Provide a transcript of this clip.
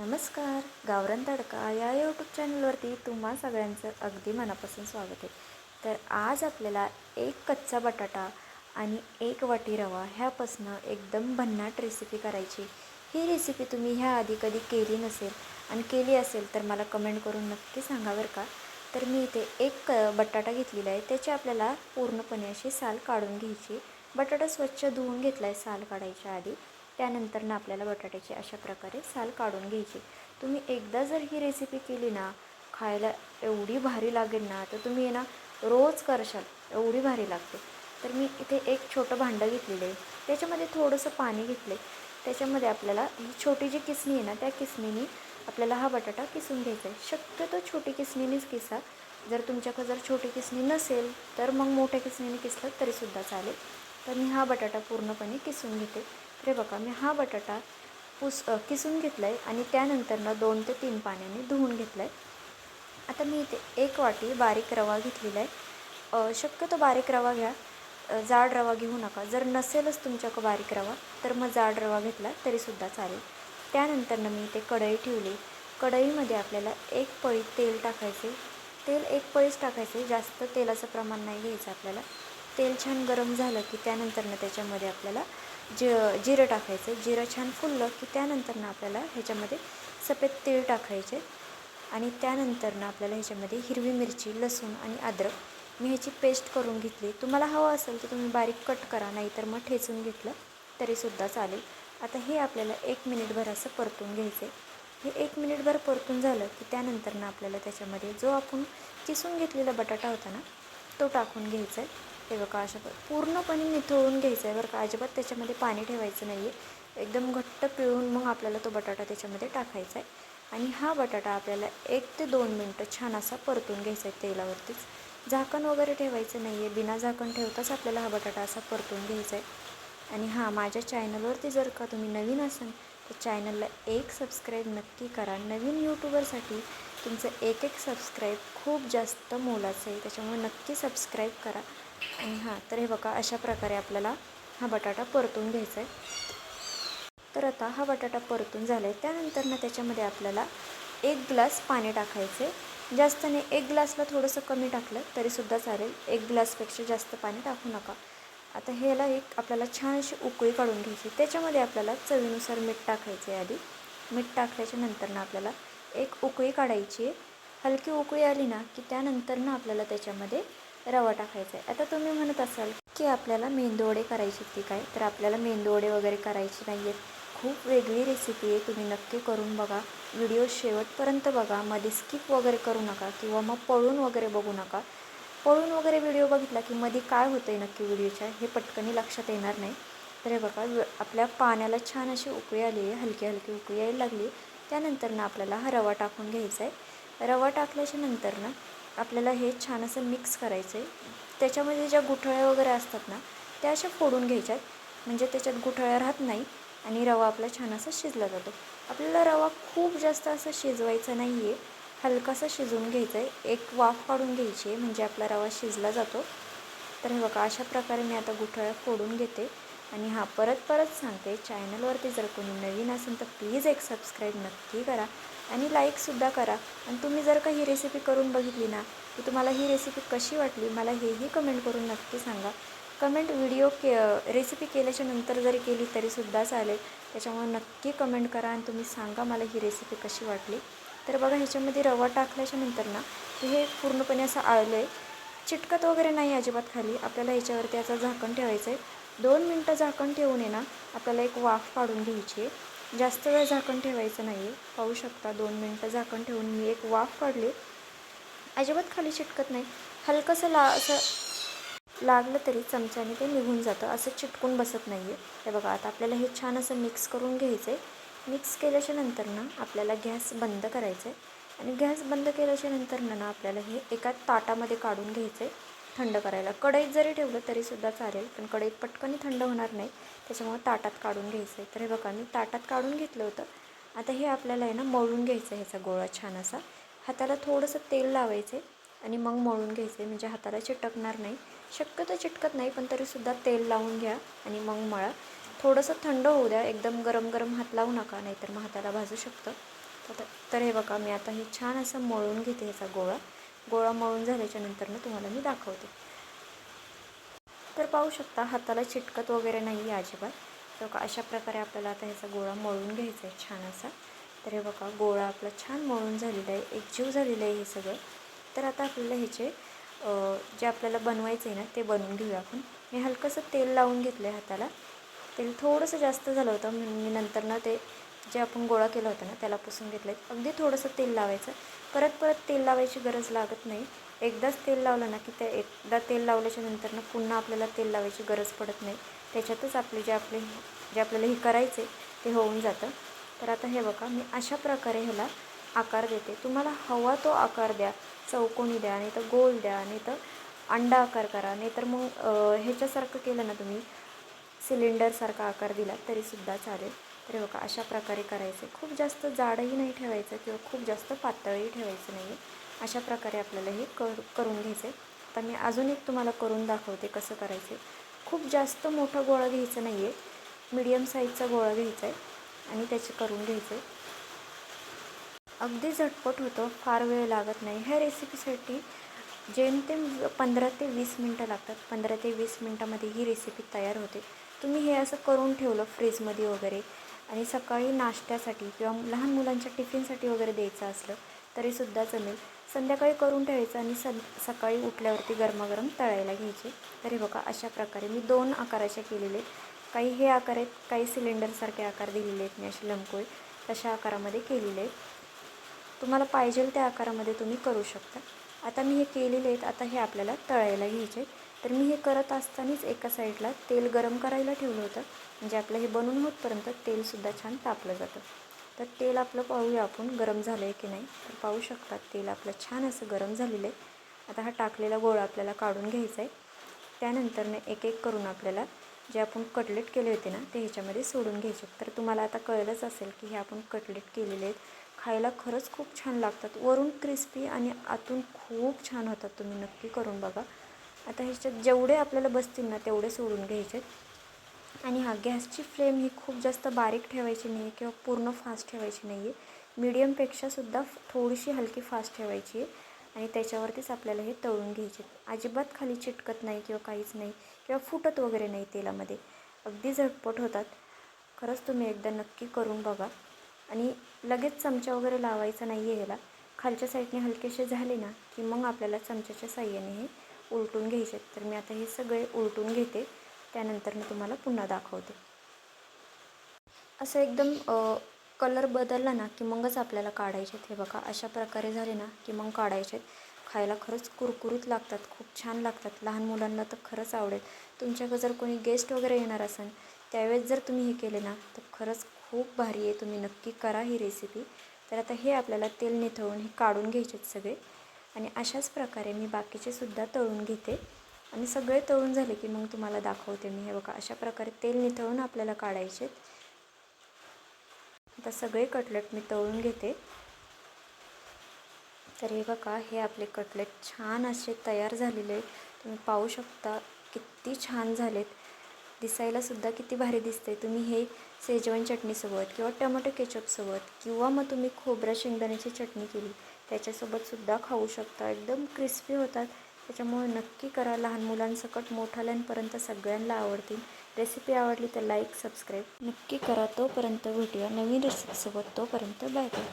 नमस्कार गावरन तडका या यूट्यूब चॅनलवरती तुम्हा सगळ्यांचं अगदी मनापासून स्वागत आहे. तर आज आपल्याला एक कच्चा बटाटा आणि एक वाटी रवा ह्यापासनं एकदम भन्नाट रेसिपी करायची. ही रेसिपी तुम्ही ह्या आधी कधी केली नसेल आणि केली असेल तर मला कमेंट करून नक्की सांगा बरं का? तर मी इथे एक क बटाटा घेतलेला आहे. त्याची आपल्याला पूर्णपणे अशी साल काढून घ्यायची. बटाटा स्वच्छ धुवून घेतला आहे साल काढायच्या आधी. त्यानंतर ना आपल्याला बटाट्याची अशा प्रकारे साल काढून घ्यायची. तुम्ही एकदा जर ही रेसिपी केली ना खायला एवढी भारी लागेल ना तर तुम्ही आहे ना रोज करशाल एवढी भारी लागते. तर मी इथे एक छोटं भांडं घेतलेलं आहे. त्याच्यामध्ये थोडंसं पाणी घेतलं आहे त्याच्यामध्ये आपल्याला ही छोटी जी किसणी आहे ना त्या किसणीने आपल्याला हा बटाटा किसून घ्यायचा आहे. शक्यतो छोटी किसणीनेच किसा. जर तुमच्याकडे जर छोटी किसणी नसेल तर मग मोठ्या किसणीने किसलं तरीसुद्धा चालेल. तर मी हा बटाटा पूर्णपणे किसून घेते. तर हे बघा मी हा बटाटा पुस किसून घेतला आहे आणि त्यानंतर ना दोन ते तीन पाण्याने धुवून घेतला आहे आता मी इथे एक वाटी बारीक रवा घेतलेला आहे शक्यतो बारीक रवा घ्या. जाड रवा घेऊ नका. जर नसेलच तुमच्याकडं बारीक रवा तर मग जाड रवा घेतला तरीसुद्धा चालेल. त्यानंतरनं मी इथे कढई ठेवली. कढईमध्ये आपल्याला एक पळी तेल टाकायचे. तेल एक पळीच टाकायचे. जास्त तेलाचं प्रमाण नाही घ्यायचं आपल्याला. तेल छान गरम झालं की त्यानंतरनं त्याच्यामध्ये आपल्याला ज जिरं टाकायचं जिरं छान फुललं की त्यानंतरनं आपल्याला ह्याच्यामध्ये सफेद तीळ टाकायचे. आणि त्यानंतरनं आपल्याला ह्याच्यामध्ये हिरवी मिरची लसूण आणि अद्रक मी ह्याची पेस्ट करून घेतली. तुम्हाला हवं असेल तर तुम्ही बारीक कट करा नाहीतर मग ठेचून घेतलं तरीसुद्धा चालेल. आता हे आपल्याला एक मिनिटभर असं परतून घ्यायचं आहे हे एक मिनिटभर परतून झालं की त्यानंतरनं आपल्याला त्याच्यामध्ये जो आपण किसून घेतलेला बटाटा होता ना तो टाकून घ्यायचा आहे हे बघा अशा पूर्णपणे निथळून घ्यायचं आहे बरं का. अजिबात त्याच्यामध्ये पाणी ठेवायचं नाही आहे एकदम घट्ट पिळून मग आपल्याला तो बटाटा त्याच्यामध्ये टाकायचा आहे आणि हा बटाटा आपल्याला एक ते दोन मिनटं छान असा परतून घ्यायचा आहे तेलावरतीच. झाकण वगैरे ठेवायचं नाही आहे बिना झाकण ठेवताच आपल्याला हा बटाटा असा परतून घ्यायचा आहे आणि हां माझ्या चॅनलवरती जर का तुम्ही नवीन असाल तर चॅनलला एक सबस्क्राईब नक्की करा. नवीन यूट्यूबरसाठी तुमचं एक एक सबस्क्राईब खूप जास्त मोलाचं आहे. त्याच्यामुळे नक्की सबस्क्राईब करा. हां तर हे बघा अशा प्रकारे आपल्याला हा बटाटा परतून घ्यायचा आहे. तर आता हा बटाटा परतून झाला आहे त्यानंतर ना त्याच्यामध्ये आपल्याला एक ग्लास पाणी टाकायचं. आहे जास्त नाही एक ग्लासला थोडंसं कमी टाकलं तरीसुद्धा चालेल. एक ग्लासपेक्षा जास्त पाणी टाकू नका. आता ह्याला एक आपल्याला छान अशी उकळी काढून घ्यायची. त्याच्यामध्ये आपल्याला चवीनुसार मीठ टाकायचं आहे आधी. मीठ टाकल्याच्या नंतर ना आपल्याला एक उकळी काढायची आहे. हलकी उकळी आली ना की त्यानंतर ना आपल्याला त्याच्यामध्ये रवा टाकायचा आहे. आता तुम्ही म्हणत असाल की आपल्याला मेंदूवडे करायचे की काय? तर आपल्याला मेंदूवडे वगैरे करायचे नाही आहेत खूप वेगळी रेसिपी आहे. तुम्ही नक्की करून बघा. व्हिडिओ शेवटपर्यंत बघा. मध्ये स्किप वगैरे करू नका किंवा मग पळून वगैरे बघू नका. पळून वगैरे व्हिडिओ बघितला की मध्ये काय होतं आहे नक्की व्हिडिओच्या हे पटकनी लक्षात येणार नाही. तर हे बघा आपल्या पाण्याला छान अशी उकळी आली आहे. हलकी हलकी उकळी यायला लागली. त्यानंतर ना आपल्याला हा रवा टाकून घ्यायचा आहे. रवा टाकल्याच्या नंतर ना आपल्याला हे छान असं मिक्स करायचं आहे त्याच्यामध्ये ज्या गुठळ्या वगैरे असतात ना त्या अशा फोडून घ्यायच्यात. म्हणजे त्याच्यात गुठळ्या राहत नाही आणि रवा आपला छान असा शिजला जातो. आपल्याला रवा खूप जास्त असं शिजवायचा नाही आहे हलकासा शिजवून घ्यायचं आहे एक वाफ काढून घ्यायची आहे म्हणजे आपला रवा शिजला जातो. तर हे बघा अशा प्रकारे मी आता गुठळ्या फोडून घेते. आणि हां परत परत सांगते. चॅनलवरती जर कोणी नवीन असेल तर प्लीज एक सबस्क्राईब नक्की करा. आणि लाईकसुद्धा करा. आणि तुम्ही जर का ही रेसिपी करून बघितली ना की तुम्हाला ही रेसिपी कशी वाटली मला हेही कमेंट करून नक्की सांगा. कमेंट व्हिडिओ के रेसिपी केल्याच्यानंतर जरी केली तरीसुद्धा चालेल. त्याच्यामुळे नक्की कमेंट करा आणि तुम्ही सांगा मला ही रेसिपी कशी वाटली. तर बघा ह्याच्यामध्ये रवा टाकल्याच्या नंतर ना हे पूर्णपणे असं आळलं आहे चिटकत वगैरे नाही अजिबात खाली. आपल्याला ह्याच्यावरती असं झाकण ठेवायचं आहे दोन मिनटं झाकण ठेवून आहे ना आपल्याला एक वाफ काढून घ्यायची आहे. जास्त वेळ झाकण ठेवायचं नाही. आहे पाहू शकता दोन मिनटं झाकण ठेवून मी एक वाफ काढली. अजिबात खाली चिटकत नाही. हलकंसं ला असं लागलं तरी चमच्याने ते निघून जातं. असं चिटकून बसत नाही आहे हे बघा आता आपल्याला हे छान असं मिक्स करून घ्यायचं आहे मिक्स केल्याच्यानंतर ना आपल्याला गॅस बंद करायचं आहे आणि गॅस बंद केल्याच्यानंतर ना आपल्याला हे एका ताटामध्ये काढून घ्यायचं आहे थंड करायला. कढईत जरी ठेवलं तरीसुद्धा चालेल पण कढईत पटकन थंड होणार नाही. त्याच्यामुळे ताटात काढून घ्यायचं आहे तर हे बघा मी ताटात काढून घेतलं होतं. आता हे आपल्याला आहे ना मळून घ्यायचं आहे ह्याचा गोळा छान असा. हाताला थोडंसं तेल लावायचं आहे आणि मग मळून घ्यायचं आहे म्हणजे हाताला चिटकणार नाही. शक्यतो चिटकत नाही पण तरीसुद्धा तेल लावून घ्या आणि मग मळा. थोडंसं थंड होऊ द्या. एकदम गरम गरम हात लावू नका नाहीतर मग हाताला भाजू शकतं. तर हे बघा मी आता हे छान असं मळून घेते ह्याचा गोळा. गोळा मळून झाल्याच्या नंतरनं तुम्हाला मी दाखवते. तर पाहू शकता हाताला चिटकत वगैरे नाही आहे अजिबात. तर बघा अशा प्रकारे आपल्याला आता ह्याचा गोळा मळून घ्यायचा आहे छान असा. तर हे बघा गोळा आपला छान मळून झालेला आहे. एकजीव झालेलं आहे हे सगळं. तर आता आपल्याला ह्याचे जे आपल्याला बनवायचं आहे ना ते बनवून घेऊया आपण. मी हलकंसं तेल लावून घेतलं आहे हाताला. तेल थोडंसं जास्त झालं होतं. मी नंतर ना ते जे आपण गोळा केला होता ना त्याला पुसून घेतलं आहे अगदी थोडंसं तेल लावायचं. परत परत तेल लावायची गरज लागत नाही. एकदाच तेल लावलं ना की त्या एकदा तेल लावल्याच्या नंतर ना पुन्हा आपल्याला तेल लावायची गरज पडत नाही. त्याच्यातच आपले जे आपले जे आपल्याला हे करायचे ते होऊन जातं. तर आता हे बघा मी अशा प्रकारे ह्याला आकार देते. तुम्हाला हवा तो आकार द्या. चौकोनी द्या नाही तर गोल द्या नाही तर अंडा आकार करा. नाही तर मग ह्याच्यासारखं केलं ना तुम्ही सिलेंडरसारखा आकार दिला तरीसुद्धा चालेल. तर बघा अशा प्रकारे करायचं. आहे खूप जास्त जाडही नाही ठेवायचं किंवा खूप जास्त पातळही ठेवायचं नाही. आहे अशा प्रकारे आपल्याला हे कर करून घ्यायचं. आहे आता मी अजून एक तुम्हाला करून दाखवते कसं करायचं. खूप जास्त मोठा गोळा घ्यायचा नाही आहे मीडियम साईजचा गोळा घ्यायचा आहे आणि त्याचे करून घ्यायचं. आहे अगदी झटपट होतं फार वेळ लागत नाही. ह्या रेसिपीसाठी जेमतेम पंधरा ते वीस मिनटं लागतात. पंधरा ते वीस मिनटामध्ये ही रेसिपी तयार होते. तुम्ही हे असं करून ठेवलं फ्रीजमध्ये वगैरे आणि सकाळी नाश्त्यासाठी किंवा लहान मुलांच्या टिफिनसाठी वगैरे द्यायचं असलं तरीसुद्धा जमेल संध्याकाळी करून ठेवायचं आणि सं सकाळी उठल्यावरती गरमागरम तळायला घ्यायचे. तरी बघा अशा प्रकारे मी दोन आकाराचे केलेले काही हे आकार आहेत काही सिलेंडरसारखे आकार दिलेले आहेत मी असे लंकोय तशा आकारामध्ये केलेले आहेत. तुम्हाला पाहिजेल त्या आकारामध्ये तुम्ही करू शकता. आता मी हे केलेले आहेत आता हे आपल्याला तळायला घ्यायचे. तर मी हे करत असतानाच एका साईडला तेल गरम करायला ठेवलं होतं. म्हणजे आपलं हे बनून होतपर्यंत तेलसुद्धा छान तापलं जातं. तर तेल आपलं पाहूया आपण गरम झालं आहे की नाही. तर पाहू शकतात तेल आपलं छान असं गरम झालेलं आहे. आता हा टाकलेला गोळा आपल्याला काढून घ्यायचा आहे. त्यानंतरनं एक एक करून आपल्याला जे आपण कटलेट केले होते ना ते ह्याच्यामध्ये सोडून घ्यायचे तर तुम्हाला आता कळलंच असेल की हे आपण कटलेट केलेले आहेत. खायला खरंच खूप छान लागतात. वरून क्रिस्पी आणि आतून खूप छान होतात. तुम्ही नक्की करून बघा. आता ह्याच्यात जेवढे आपल्याला बसतील ना तेवढे सोडून घ्यायचे आणि हा गॅसची फ्लेम ही खूप जास्त बारीक ठेवायची नाही आहे किंवा पूर्ण फास्ट ठेवायची नाही आहे मीडियमपेक्षासुद्धा थोडीशी हलकी फास्ट ठेवायची आहे. आणि त्याच्यावरतीच आपल्याला हे तळून घ्यायचे अजिबात खाली चिटकत नाही किंवा काहीच नाही किंवा फुटत वगैरे नाही तेलामध्ये. अगदी झटपट होतात. खरंच तुम्ही एकदा नक्की करून बघा. आणि लगेच चमचा वगैरे लावायचा नाही आहे ह्याला. खालच्या साईडने हलकेसे झाले ना की मग आपल्याला चमच्याच्या साह्याने हे उलटून घ्यायचे तर मी आता हे सगळे उलटून घेते. त्यानंतर मी तुम्हाला पुन्हा दाखवते. असं एकदम कलर बदलला ना की मगच आपल्याला काढायचे हे बघा अशा प्रकारे झाले ना की मग काढायचे खायला खरंच कुरकुरीत लागतात खूप छान लागतात. लहान मुलांना तर खरंच आवडेल. तुमच्याकडे जर कोणी गेस्ट वगैरे येणार असेल त्यावेळेस जर तुम्ही हे केले ना तर खरंच खूप भारी आहे. तुम्ही नक्की करा ही रेसिपी तर आता हे आपल्याला तेल निथळून हे काढून घ्यायचेत सगळे. आणि अशाच प्रकारे मी बाकीचे सुद्धा तळून घेते. आणि सगळे तळून झाले की मग तुम्हाला दाखवते मी. हे बघा अशा प्रकारे तेल निथळून आपल्याला काढायचे आता सगळे कटलेट मी तळून घेते. तर हे बघा हे आपले कटलेट छान असे तयार झालेले तुम्ही पाहू शकता किती छान झालेत. दिसायलासुद्धा किती भारी दिसते तुम्ही हे शेजवान चटणीसोबत किंवा टमाटो केचपसोबत किंवा मग तुम्ही खोबरा शेंगदाण्याची चटणी केली त्याच्यासोबतसुद्धा खाऊ शकता. एकदम क्रिस्पी होतात. त्याच्यामुळे नक्की करा. लहान मुलांसकट मोठाल्यांपर्यंत सगळ्यांना आवडतील. रेसिपी आवडली तर लाईक सबस्क्राईब नक्की करा. तोपर्यंत भेटूया नवीन रेसिपीसोबत तोपर्यंत बाय बाय